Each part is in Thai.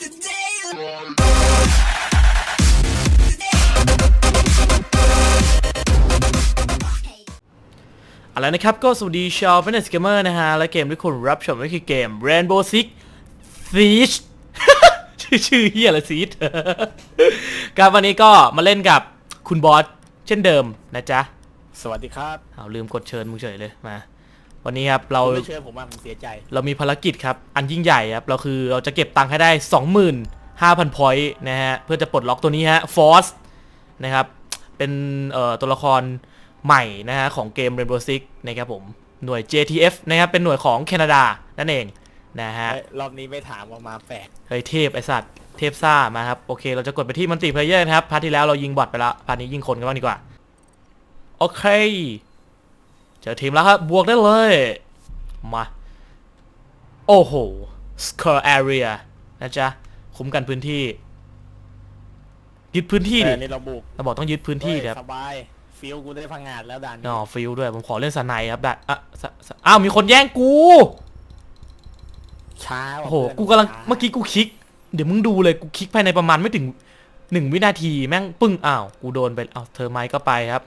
อะไรนะครับ ก็สวัสดีชาวเฟนสเกมเมอร์นะฮะ และเกมที่คุณรับชมก็คือเกม Rainbow Six Siege ชื่อชื่อเฮียอะไร Siege ครับวันนี้ก็มาเล่นกับคุณบอสเช่นเดิมนะจ๊ะ สวัสดีครับ เอาลืมกดเชิญมึงเฉยเลยมา วันนี้ครับเราคุณไม่เชิญผมว่าผมเสียใจ เรามีภารกิจครับ อันยิ่งใหญ่ครับ เราคือเราจะเก็บตังค์ให้ได้ 25,000 พอยต์นะฮะ เพื่อจะปลดล็อกตัวนี้ฮะ Force นะครับ เป็นเอ่อตัวละครใหม่นะฮะ ของเกม Rainbow Six นะครับผม หน่วย JTF นะครับ เป็นหน่วยของแคนาดา นั่นเอง นะฮะเฮ้ยรอบนี้ไม่ถามว่ามาแปลกเฮ้ยเทพไอสัตว์ เทพซ่ามาครับ โอเค เราจะกดไปที่มัลติเพลเยอร์นะครับ พาร์ทที่แล้วเรายิงบอทไปแล้วพาร์ทนี้ยิงคนกันบ้างดีกว่า โอเค เจอทีมแล้วครับ บวกได้เลย มา โอ้โห score area นะจ๊ะ คุ้มกันพื้นที่ ยึดพื้นที่แต่ดิอันนี่เราบุกเราบอกต้องยึดพื้นที่เฮ้ยครับสบายฟิลกูได้พังงาดแล้วด่านนี้อ๋อฟิลด้วย ผมขอเล่นสไนครับได้อะสสอ้าว มีคนแย่งกู ช้าว่ะโอ้โหเพื่อนกูกำลังช้าเมื่อกี้กูคลิก เดี๋ยวมึงดูเลย กูคลิกภายในประมาณไม่ถึงหนึ่งวินาที แม่งปึ้ง อ้าว กูโดนไป เอาเธอไม้ก็ไปครับ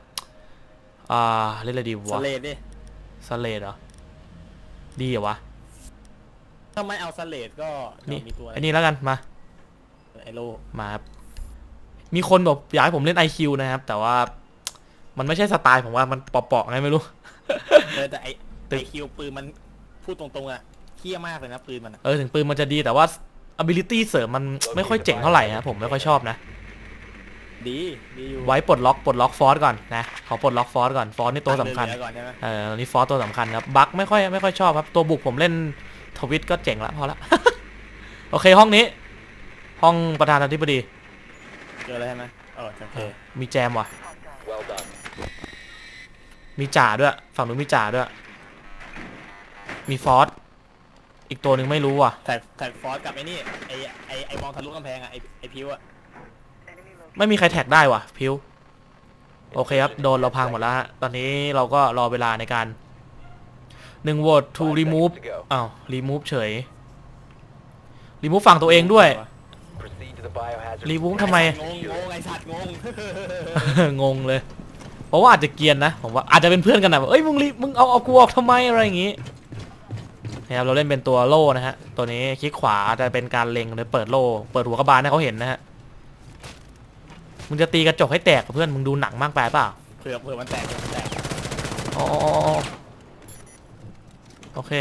อ่าเล่นอะไรดีสวะเลดดิสเลดเหรอ ดีเหรอวะ ถ้าไม่เอาสเลดก็นี่เดี๋ยวมีตัวอันนี้แล้วกันมา ไอโลมาครับมีคนบอกอยากให้ผมเล่น IQ นะครับ แต่ว่า มันไม่ใช่สไตล์ผมว่ามันเปาะๆไงไม่รู้ เออแต่ไอตึกไอคิวปืนมันพูดตรงๆอะเคี้ยมากเลยนะปืนมันอะเออถึงปืนมันจะดีแต่ว่า ability เสริมมันไม่ค่อยเจ๋งเท่าไหร่นะผมไม่ค่อยชอบนะ ดีดีอยู่ไว้ปลดล็อกปลดล็อกฟอสก่อนนะขอปลดล็อกฟอสก่อนฟอสนี่ตัวสำคัญเหลือๆก่อนใช่ไหมเออนี่ฟอสตัวสำคัญครับบัคไม่ค่อยไม่ค่อยชอบครับตัวบุกผมเล่นทวิตก็เจ๋งละพอละ โอเคห้องนี้ ห้องประธานาธิบดีเจอแล้วใช่ไหมเออโอเคมีแจมว่ะมีจ่าด้วย ฝั่งนู้นมีจ่าด้วย มีฟอสอีกตัวหนึ่งไม่รู้ว่ะ แท็กแท็กฟอสกับไอ้นี่ไอไอไอมองทะลุกำแพงอะไอไอพิวอะ ไม่มีใครแท็กได้ว่ะพิวโอเคครับ โดนเราพังหมดแล้วฮะตอนนี้เราก็รอเวลาในการหนึ่งโหวต to remove อ้าว remove เฉย remove ฝั่งตัวเองด้วย remove ทำไม งงงงไอสัตว์งง งงเลย เพราะว่าอาจจะเกรียนนะ ผมว่าอาจจะเป็นเพื่อนกันนะแบบเอ้ยมึงรีมึงเอาเอากูออกทำไมอะไรอย่างงี้นะครับเราเล่นเป็นตัวโล่นะฮะ ตัวนี้คลิกขวาจะเป็นการเล็งเลยเปิดโล่ เปิดหัวกระบาลให้เขาเห็นนะฮะ มึงจะตีกระจกให้แตกกับเพื่อนมึงดูหนังมากไปเปล่าเผื่อเผื่อมันแตกเผื่อมันแตกอ๋ออ๋ออ๋ออ๋อโอเค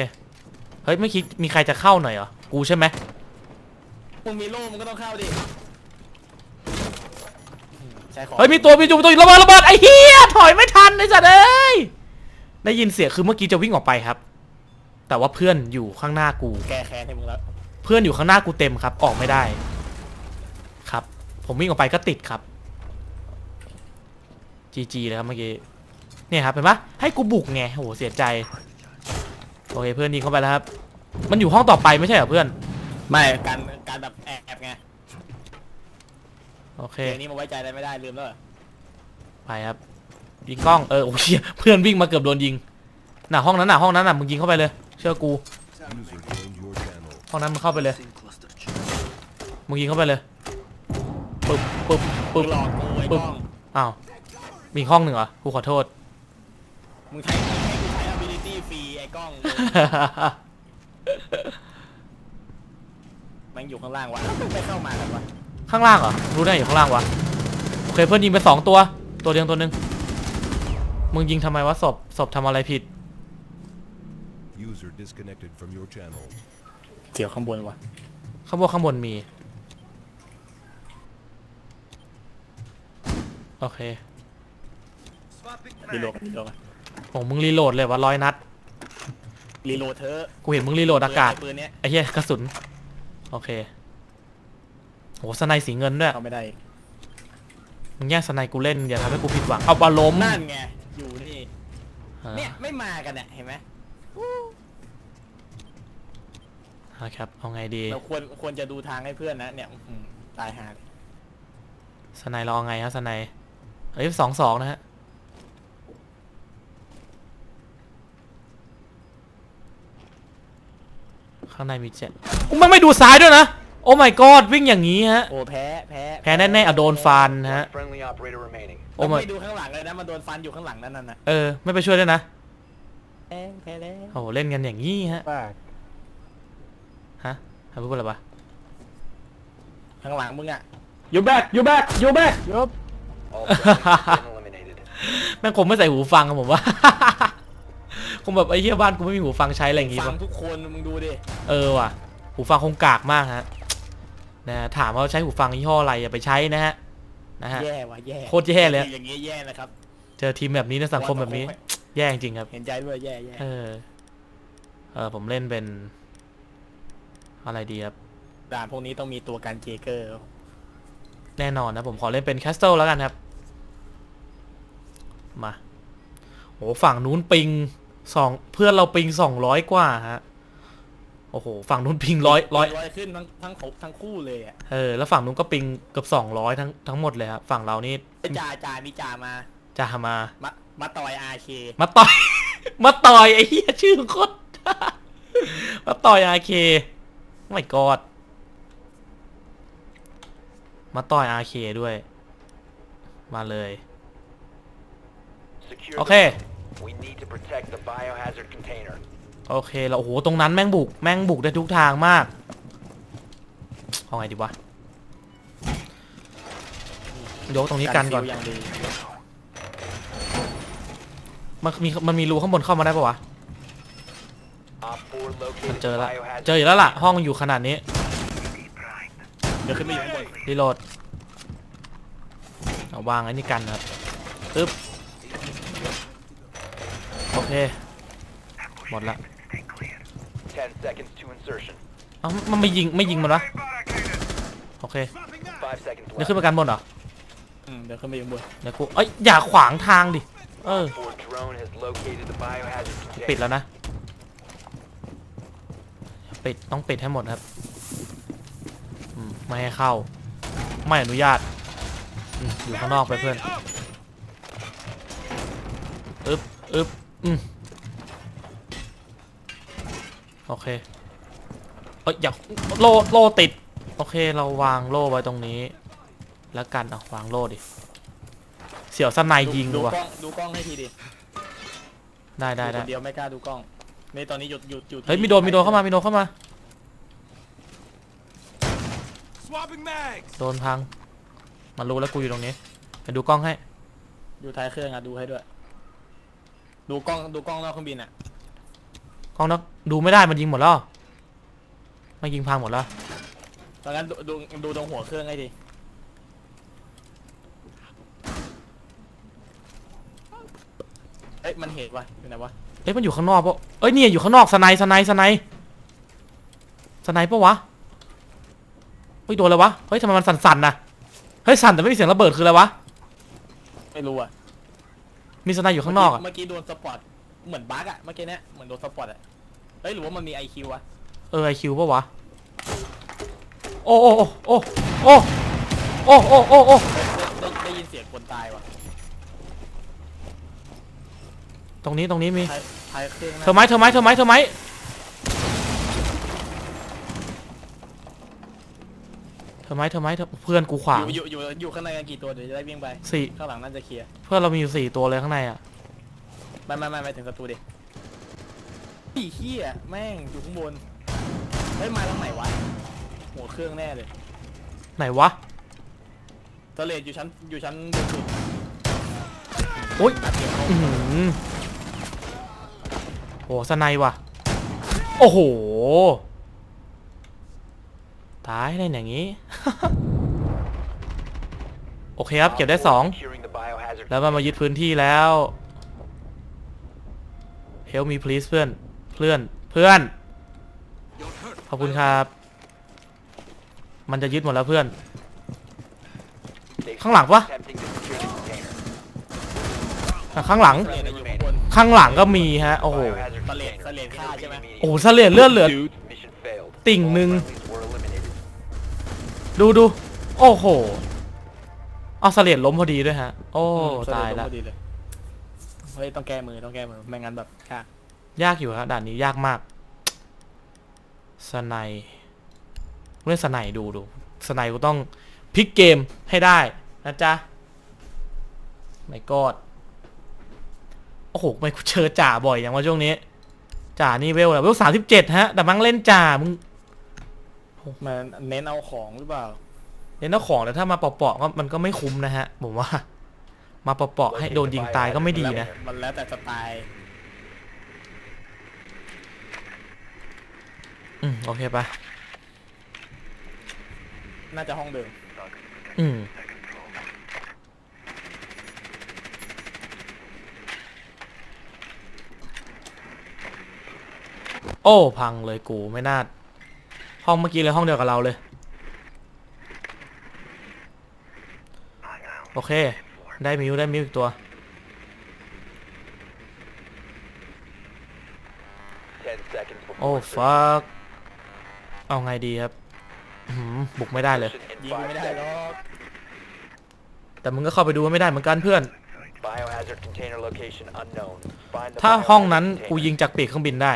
เฮ้ยไม่คิดมีใครจะเข้าหน่อยเหรอ กูใช่ไหมมึงมีโล่มึงก็ต้องเข้าดิอืมใช้ของเฮ้ยมีตัวมีตัวมีตัวระเบิดระเบิดไอ้เหี้ยถอยไม่ทันไอ้สัตว์เอ้ยได้ยินเสียงคือเมื่อกี้จะวิ่งออกไปครับ แต่ว่าเพื่อนอยู่ข้างหน้ากู แก้แค้นให้มึงแล้ว เพื่อนอยู่ข้างหน้ากูเต็มครับ ออกไม่ได้ ครับ ผมวิ่งออกไปก็ติดครับ จีจีเลยครับเมื่อกี้เนี่ยครับเห็นปะให้กูบุกไงโหเสียใจโอเคเพื่อนยิงเข้าไปแล้วครับ มันอยู่ห้องต่อไปไม่ใช่เหรอเพื่อนไม่การการแบบแอบไงโอเคเดี๋ยวนี้มาไว้ใจอะไรไม่ได้ลืมแล้วเหรอไปครับยิงกล้องเออโอ้ยเพื่อนวิ่งมาเกือบโดนยิงน่ะห้องนั้นน่ะห้องนั้นน่ะมึงยิงเข้าไปเลย เชื่อกู User joined your channel. ห้องนั้นมึงเข้าไปเลย มึงยิงเข้าไปเลยปึ๊บปึ๊บมึปึ๊บงหลอกกูไอ้ปึ๊กบล้องอ้าว มีอีกห้องหนึ่งเหรอ กูขอโทษ มึงใช้ให้กูใช้ ability ฟรีไอ้กล้องแมันอยู่ข้างล่างวะไม่เข้ามากันวะข้างล่างเหรอ รู้ได้อยู่ข้างล่างวะ โอเคเพื่อนยิงไปสองตัว ตัวเดียวตัวหนึ่งมึงยิงทำไมวะศพศพทำอะไรผิด User disconnected from your channel. เสียวข้างบนวะข้างบนข้างบนมี โอเค รีโหลดรีโหลดโอ้มึงรีโหลดเลยวะร้อยนัด รีโหลดเธอะกูเห็นมึงรีโหลดอากาศ ปืนเนี้ยไอ้เหี้ยกระสุน โอเคโหสไนสีเงินด้วยเข้าไม่ได้มึงแย่งสไนกูเล่นอย่าทำให้กูผิดหวัง เอาปลาล้มนั่นไง อยู่นี่ อ่าเนี่ยไม่มากันเนี่ยเห็นไหมอ่าครับ เอาไงดี เราควรควรจะดูทางให้เพื่อนนะเนี่ยอื้อหือตายหาเลยสไนเราเอาไงฮะสไนเอ้ยสองสองนะฮะ ข้างในมีเจ็ดอุ๊ยมันไม่ดูซ้ายด้วยนะ โอ้ my god วิ่งอย่างนี้ฮะ โอ้แพ้แพ้แพ้แน่ๆเอาโดนฟันฮะ Friendly operator remaining. โอ้โอ้ my ไม่ดูข้างหลังเลยนะมันโดนฟันอยู่ข้างหลังนั่นน่ะเออ ไม่ไปช่วยด้วยนะแพ้แพ้แล้วโอ้โหเล่นกันอย่างนี้ฮะป้าฮะใครพูดอะไรวะข้างหลังมึงอะ you back you back you back ยุบ All friendlies have been eliminated. แม่งคงไม่ใส่หูฟังอะผมว่า คงแบบไอ้เหี้ยบ้านกูไม่มีหูฟังใช้อะไรอย่างงี้ฟัป่ะงทุกคนมึงดูดิเออว่ะ หูฟังคงกากมากฮะนะถามว่าใช้หูฟังยี่ห้ออะไรอย่าไปใช้นะฮะนะฮะแย่ว่ะแย่โคตรแย่เลยอย่างงี้แย่นะครับ เจอทีมแบบนี้ในสังคมแบบนี้ แย่จริงๆครับ เห็นใจด้วยแย่แย่เออ เออผมเล่นเป็น อะไรดีครับ ด่านพวกนี้ต้องมีตัวการเจเกอร์ แน่นอนนะผมขอเล่นเป็นแคสเซิลแล้วกันครับ มาโหฝั่งนู้นปิง สองเพื่อนเราปิงสองร้อยกว่าฮะ โอ้โห ฝั่งนู้นปิงร้อยร้อยร้อยขึ้นทั้งทั้งครบทั้งคู่เลยอะเออ แล้วฝั่งนู้นก็ปิงเกือบสองร้อยทั้งทั้งหมดเลยครับฝั่งเรานี่ไอ้จ่าจ่ามีจ่ามา จะมา มามาต่อยอาเคมาต่อย มาต่อยไอ้เหี้ยชื่อโคตร มาต่อยอาเคไม่กอด มาต่อยอาเคด้วย มาเลย Secure โอ the เค We need to protect the biohazard container. โอเคเราโอ้โหตรงนั้นแม่งบุกแม่งบุกได้ทุกทางมากเอาไงดีวะยกตรงนี้กันก่อนฟิวอย่างดีมันมีมันมีรูข้างบนเข้ามาได้ปะวะ Op 4 located เจอ the ละ biohazard เจออยู่แล้วล่ะ ห้องอยู่ขนาดนี้เดี๋ยวขึ้นไปอยู่ข้างบนรีโหลดเอาวางไอ้นี่กันนะครับปึ๊บโอ เคหมดละ10 seconds to insertion. เอ้ามันไม่ยิงไม่ยิงมันวะโอเค 5 seconds เดี๋ยว left. ขึ้นไปกันบนเหรออืมเดี๋ยวขึ้นไปอยู่ข้างบนเดี๋ยวกูเอ้ยอย่าขวางทางดิเออ4 drone has located the biohazard ปิด container. แล้วนะ ปิดต้องปิดให้หมดครับอืมไม่ให้เข้า ไม่อนุญาตอืมอยู่ข้างนอกไปเพื่อนอึบอึบ อืมโอเคเอ้ยอย่าโลโลติด โอเคเราวางโล่ไว้ตรงนี้ แล้วกันเอาวางโล่ดิ เสี่ยวสนายยิงดูว่ะกล้องดูกล้องให้ทีดิได้ได้อยู่ได้คนเดียวไม่กล้าดูกล้องในตอนนี้หยุดหยุดหยุดเฮ้ยมีโดนมีโดนเข้ามามีโดนเข้ามา Swapping mags! โดนพัง มันรู้แล้วกูอยู่ตรงนี้ไปดูกล้องให้ อยู่ท้ายเครื่องอะดูให้ด้วย ดูกล้องดูกล้องนอกเครื่องบินอะกล้องนักดูไม่ได้มันยิงหมดแล้วมันยิงพังหมดแล้วตอนนั้นดูดูดูตรงหัวเครื่องให้ทีเอ้ยมันเหตุวะอยู่ไหนวะเอ้ยมันอยู่ข้างนอกปะเอ้ยเนี่ยอยู่ข้างนอกสไนด์สไนด์สไนด์สไนด์ปะวะเฮ้ยโดนแล้ววะเฮ้ยทำไมมันสั่นๆนะเฮ้ยสั่นแต่ไม่มีเสียงระเบิดคืออะไรวะไม่รู้อะ มีสไนด์อยู่ข้างนอกอะเมื่อกี้โดนสปอตเหมือนบั๊กอะเมื่อกี้เนี้ยเหมือนโดนสปอตอะเฮ้ยหรือว่ามันมีไอคิววะเออไอคิวปะวะโอ้โอ้โอ้โอ้โอ้โอ้โอ้โอ้โอ้ได้ได้ได้ยินเสียงคนตายวะตรงนี้ตรงนี้มีท้ายท้ายเครื่องเธอไหมเธอไหมเธอไหมเธอไหม อไหมเธอไหมเธอเพื่อนกูขวางอยู่อยู่อยู่อยู่ข้างในกันกี่ตัวเดี๋ยวจะได้วิ่งไปสี่ข้างหลังน่าจะเคลียร์เพื่อนเรามีอยู่สี่ตัวเลยข้างในอะไม่ไม่ไม่ไม่ถึงศัตรูดิปีเขี้ยแม่งอยู่ข้างบนเฮ้ยมาทางไหนวะหัวเครื่องแน่เลยไหนวะเทเลตอยู่ชั้นอยู่ชั้นบนสุดโอ้ยนัดเดียวเข้าอือหือโหสไนว่ะ โอ้โห ตายได้อย่างนี้ โอเคครับ เก็บได้ Op สอง4 securing the biohazard แล้วมันมายึดพื้นที่แล้ว Help me please เพื่อนเพื่อนเพื่อน ขอบคุณครับ มันจะยึดหมดแล้วเพื่อน They've ข้างหลังปะ attempting to secure the container. อะข้างหลังเทเลตอยู่ข้างบนข้างหลังก็มีฮะ โอ้โห Biohazard สเลด container. สเลดฆ่าใช่ไหม Intervene โอ้โห immediately. เสลียดเลือดเหลือ Mission failed. ติ่ง All หนึ่ง friendlies were eliminated. ดูดู โอ้โห เอาเสลียดล้มพอดีด้วยฮะ โอ้สเลตายดละพอดีเลยเฮ้ย ต้องแก้มือ ต้องแก้มือ ไม่งั้นแบบค่ะยากอยู่ครับด่านนี้ยากมาก สไนเล่นสไนด์ดูดู สไนด์กูต้องพลิกเกมให้ได้นะจ๊ะไม่กอดโอ้โหไม่กูเจอจ่าบ่อยอย่างว่าช่วงนี้ จ่านี่เวลแล้วเวลสามสิบเจ็ดฮะ แต่มังเล่นจ่ามึง มันเน้นเอาของหรือเปล่าเล่นเอาของแต่ถ้ามาเปาะๆก็มันก็ไม่คุ้มนะฮะผมว่า มาเปาะๆให้โดนยิงตายก็ไม่ดีนะ มันแล้วแต่สไตล์อืมโอเคปะน่าจะห้องเดิม อืมโอ้ พังเลยกูไม่น่า ห้องเมื่อกี้เลยห้องเดียวกับเราเลย โอเค ได้มิวได้มิวอีกตัว10 seconds โอ้ before ฟักเอาไงดีครับอื้อหือบุกไม่ได้เลย insertion in ยิงกู five ไม่ได้หร seconds. อกแต่มึงก็เข้าไปดูไม่ได้เหมือนกันเพื่อน Biohazard container location unknown. Find the ถ้าห้องนั้น biohazard กู container. ยิงจากปีกเครื่องบินได้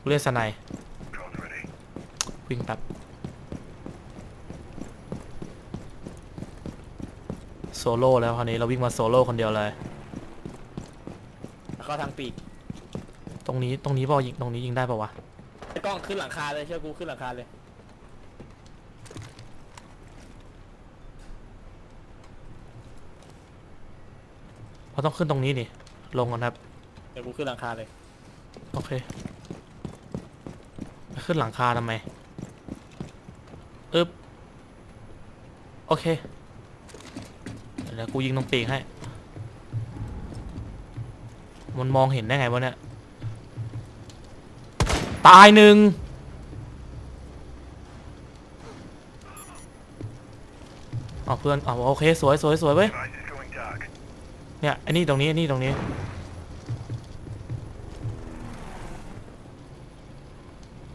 กูเรียกสไนด์ วิ่งแบบโซโล่แล้วคราวนี้เราวิ่งมาโซโล่คนเดียวเลย แล้วก็ทางปีกตรงนี้ตรงนี้เปล่ายิงตรงนี้ยิงได้ป่าวะ ไอ้กล้องขึ้นหลังคาเลยเชื่อกูขึ้นหลังคาเลยเพราะต้องขึ้นตรงนี้นี่ลงก่อนครับ เดี๋ยวกูขึ้นหลังคาเลย โอเคไปขึ้นหลังคาทำไม อึ๊บโอเคเดี๋ยวกูยิงตรงปีกให้ มันมองเห็นได้ไงวะเนี่ย ตายหนึ่งเอาเพื่อนเอาโอเค สวยสวยสวยเว้ย เนี่ยไอ้นี่ตรงนี้ไอ้นี่ตรงนี้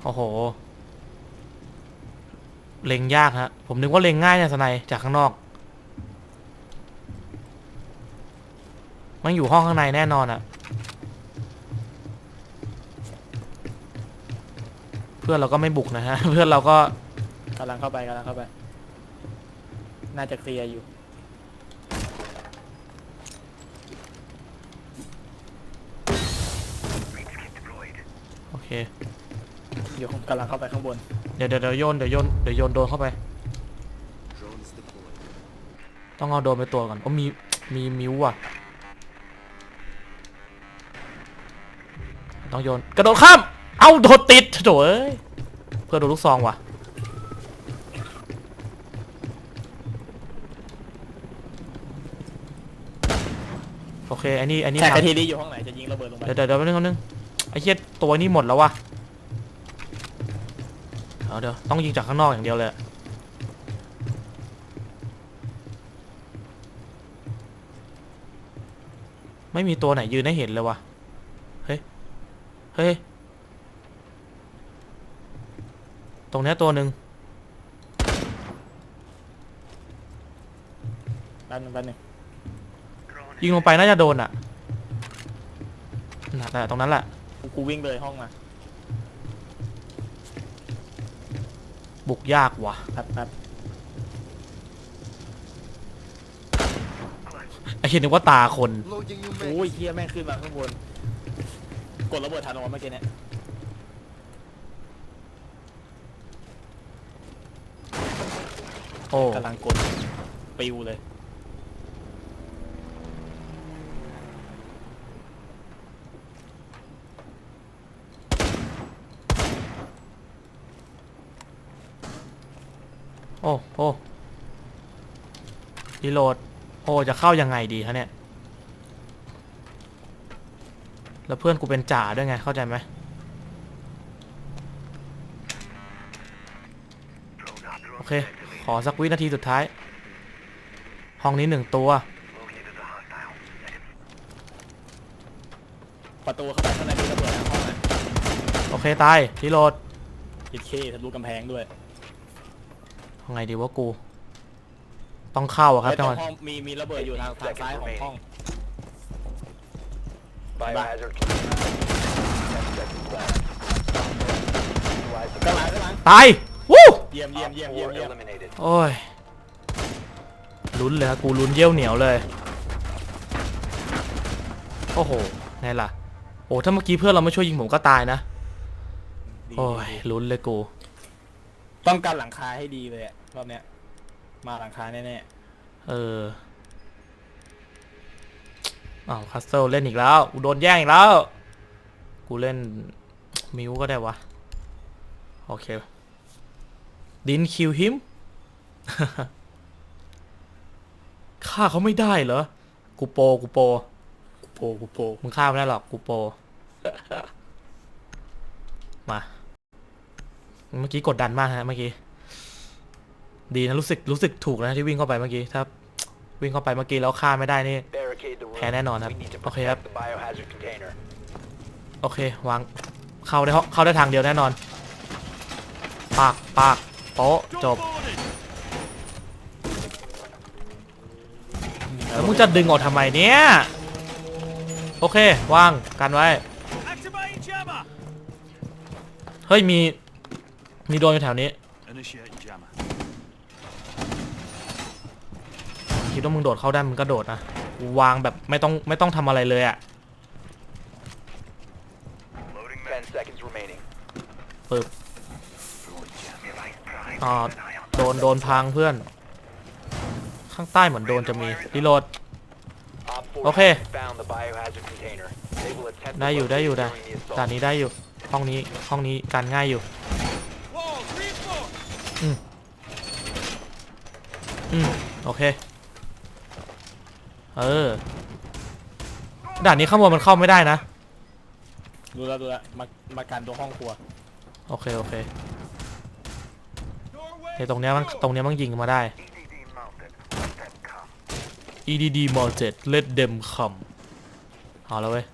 โอ้โห เล็งยากฮะ ผมนึกว่าเล็งง่ายเนี่ยสไนด์จากข้างนอก มันอยู่ห้องข้างในแน่นอนอะเพื่อนเราก็ไม่บุกนะฮะ เพื่อนเราก็กำลังเข้าไปกำลังเข้าไป น่าจะเคลียร์อยู่ โอเค อยู่กำลังเข้าไปข้างบน เดี๋ยวเดี๋ยวเดี๋ยวโยนเดี๋ยวโยนเดี๋ยวโยนโดนเข้าไป ต้องเอาโดนไปตัวก่อนโอ้มีมีมิวอะ ต้องโยนกระโดดข้าม เอาโดดติดโถเอ้ยเพื่อนโดนลูกซองว่ะโอเคอันนี้อันนี้แท็กทำกะทีนี้อยู่ห้องไหนจะยิงระเบิดลงไป เดี๋ยวเดี๋ยวเดี๋ยวแป๊บนึงแป๊บนึงไอ้เหี้ยตัวนี้หมดแล้ววะ เอาเดี๋ยวต้องยิงจากข้างนอกอย่างเดียวเลยอะไม่มีตัวไหนยืนให้เห็นเลยวะเฮ้ย เฮ้ย ตรงเนี้ยตัวหนึ่งแป๊บนึงแป๊บนึงยิงลงไปน่าจะโดนอะน่ะแต่ตรงนั้นแหละกูกูวิ่งเลยห้องมา บุกยากว่ะแป๊บแป๊บไอ้เห็นนึกว่าตาคนโอ้ยเฮียแม่งขึ้นมาข้างบน กดระเบิดทันออกมาเมื่อกี้เนี่ยโอ้กำลังกดปิวเลย อ้โอ้รีโหลด โอ้จะเข้ายังไงดีฮะเนี่ย แล้วเพื่อนกูเป็นจ่าด้วยไง เข้าใจไหมโอเค ขอสักวินาทีสุดท้าย ห้องนี้หนึ่งตัว ประตูเข้าไปข้างในมีระเบิดนะห้องน่ะโอเค ตายรีโหลด ยิดเคทะลุกำแพงด้วยเอา ไงดีวะกู ต้องเข้าอะครับไอ้จัตงรหงวะห้องมีมีระเบิดอยู่ทางทางซ้ายของห้อง Biohazard container. 10 seconds left. Utilize กระหลังกระหลังตายวู้เยี่ยมเยี่ยม Op เยี่ยมเยี่ยม 4เยี่ยม eliminated. โอ้ยลุ้นเลยครับกูลุ้นเยี่ยวเหนียวเลย โอ้โหไงล่ะ โอ้ถ้าเมื่อกี้เพื่อนเราไม่ช่วยยิงผมก็ตายนะ ดีโอ้ยลุ้นเลยกู ต้องการหลังคาให้ดีเลยอะ รอบเนี้ย มาหลังคาแน่เอออ้าวคัสเซิลเล่นอีกแล้วกูโดนแย่งอีกแล้ว กูเล่นมิวก็ได้วะ โอเค ดินคิวฮิม ฆ่าเขาไม่ได้เหรอ กูโปรกูโปรๆกูโปกูโปมึงฆ่าไม่ได้หรอก กูโปรมา เมื่อกี้กดดันมากฮะเมื่อกี้ ดีนะรู้สึกรู้สึกถูกนะที่วิ่งเข้าไปเมื่อกี้ถ้าวิ่งเข้าไปเมื่อกี้แล้วฆ่าไม่ได้นี่ Barricade the room. แพ้แน่นอนครับ We need to โอเคครับ protect the biohazard container. โอเควางเข้าได้ห้องเข้าได้ทางเดียวแน่นอน ปากปากโป๊ะจบแล้วมึงจะดึงออกทำไมเนี่ย โอเควางกันไว้ เฮ้ยมีมีโดรนอยู่แถวนี้ คิดว่ามึงโดดเข้าได้มึงก็โดดนะวางแบบไม่ต้องไม่ต้องทำอะไรเลยอะ10 seconds remaining. ปึ๊บอ่าโดนโดนพังเพื่อน ข้างใต้เหมือนโดนจะมีรีโหลด Op 4 Okay. has found the biohazard container. They will attempt to ได้อยู่ได้อยู่ locate ได้ during the assault. ด่านนี้ได้อยู่ ห้องนี้ห้องนี้การง่ายอยู่ อืมอืมโอเค เออด่านนี้ข้างบนมันเข้าไม่ได้นะ ดูแลวดูแลวมามากันตัวห้องครัวโอเคโอเคเฮ้ยตรงเนี้ยมันตรงเนี้ยมันยิงมาได้ EDD mounted let them come เอาแล้วเว้ย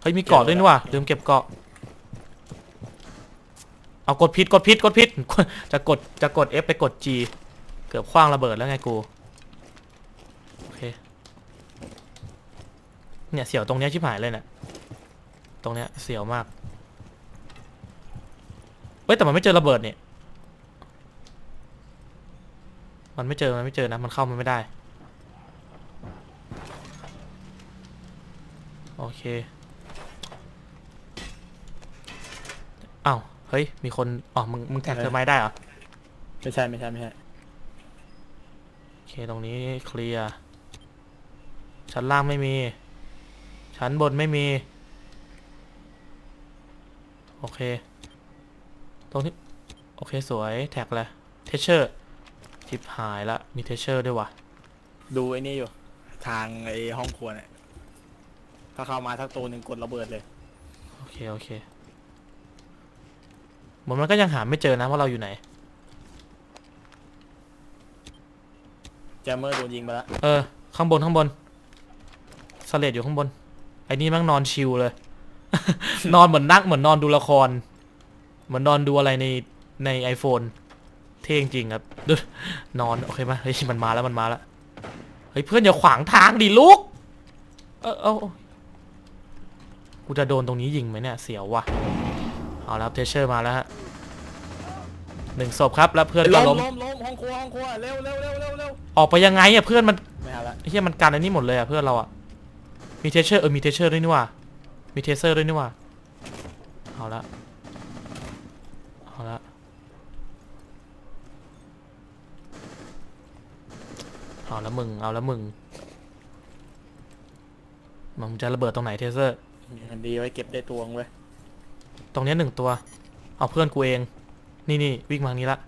เฮ้ยมีเกาะด้วยนี่ว่ะลืมเก็บเกาะ เอากดผิดกดผิดกดผิด จะกดจะกด F ไปกด G เกือบคว้างระเบิดแล้วไงกู โอเค เนี่ยเสียวตรงเนี้ยชิบหายเลยเนี่ยตรงเนี้ยเสียวมากเฮ้ยแต่มันไม่เจอระเบิดเนี่ยมันไม่เจอมันไม่เจอนะมันเข้ามันไม่ได้ โอเคอ้าวเฮ้ยมีคนอ๋อมึงมึงแท็กอะไรเธอไม้ได้เหรอไม่ใช่ไม่ใช่ไม่ใช่โอเคตรงนี้เคลียร์ชั้นล่างไม่มี ชั้นบนไม่มี โอเค ตรงนี้ โอเคสวยแท็กเลยเทเชอร์ทิปหายละ มีเทเชอร์ด้วยวะดูไอ้นี่อยู่ ทางไอ้ห้องครัวเนี่ยถ้าเข้ามาทักตัวหนึ่งกดระเบิดเลย โอเค โอเคเหมือนมันก็ยังหาไม่เจอนะว่าเราอยู่ไหน แจมเมอร์โดนยิงไปแล้ว เออ ข้างบนข้างบนสเลดอยู่ข้างบน ไอ้นี่แมั่งนอนชิลเลย นอนเหมือนนั่งเหมือนนอนดูละคร เหมือนนอนดูอะไรในใน iPhone เท่จริงๆครับดูนอนโอเคไหมเฮ้ยมันมาแล้วมันมาแล้วเฮ้ยเพื่อนอย่าขวางทางดิลูก เออเอากูจะโดนตรงนี้ยิงไหมเนี่ยเสียวว่ะเอาแล้วเทเชอร์มาแล้วฮะหนึ่งศพครับแล้วเพื่อนก็ล้ล้มมล้มล้มห้องครัวห้องครัวเร็วเร็วเร็วเร็วเร็วออกไปยังไงอะเพื่อนมันไม่เอาละเฮียมันกันอันนี้หมดเลยอะเพื่อนเราอะ มีเทเชอร์เออมีเทเชอร์ด้วยนี่ว่ามีเทเซอร์ด้วยนี่ว่าเอาละเอาละเอาละมึงเอาละมึงมึงจะระเบิดตรงไหนเทเซอร์มีคันดีไว้เก็บได้ตัวงเว้ยตรงเนี้ยหนึ่งตัว เอาเพื่อนกูเอง นี่นี่วิ่งมาทางนี้ละ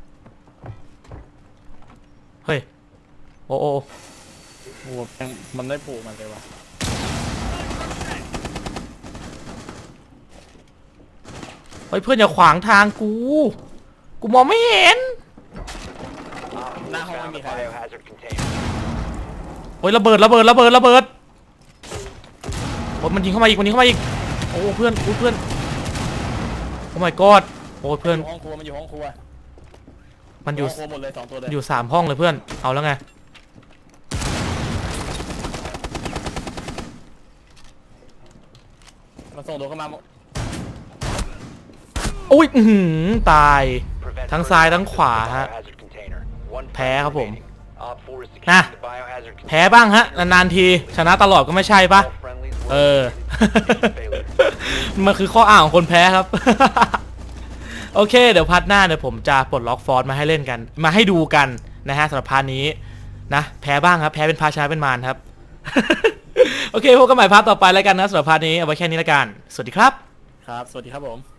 เฮ้ยโอ้โอโอ้โหแม่งมันได้ผูกมันเลยว่ะ เฮ้ยเพื่อนอย่าขวางทางกู กูมองไม่เห็น Op 4 Nah, hold on, found the Mikhail. biohazard container. โอ้ยระเบิดระเบิดระเบิดระเบิดโอ้ยมันยิงเข้ามาอีกมันยิงเข้ามาอีก โอ้เพื่อนโอ้เพื่อน โอ้ my god โอ้ยเพื่อน ห้องครัวมันอยู่ห้องครัวมันอยู่ ห้องครัวหมดเลยสองตัวเลยอยู่สามห้องเลยเพื่อน เอาแล้วไง มันส่งตัวเข้ามาหมด อุ้ยอื้อหือตาย Prevent ทั้ง further ซ้ายทั้ง access ขวา to the ฮะ biohazard container. One แพ้ครับผม remaining. Op 4 is นะ securing the biohazard แพ้บ้างฮะ นานๆที ชนะตลอดก็ไม่ใช่ปะ All friendlies were เออ eliminated. Failure. มันคือข้ออ้างของคนแพ้ครับ โอเค เดี๋ยวพัดหน้าเดี๋ยวผมจะปลดล็อกฟอร์สมาให้เล่นกัน มาให้ดูกันนะฮะสำหรับพาร์ทนี้นะ แพ้บ้างครับ แพ้เป็นพาชนะเป็นมารครับ โอเคพบกันใหม่พาร์ทต่อไปแล้วกันนะสำหรับพาร์ทนี้เอาไว้แค่นี้แล้วกัน สวัสดีครับ ครับ สวัสดีครับผม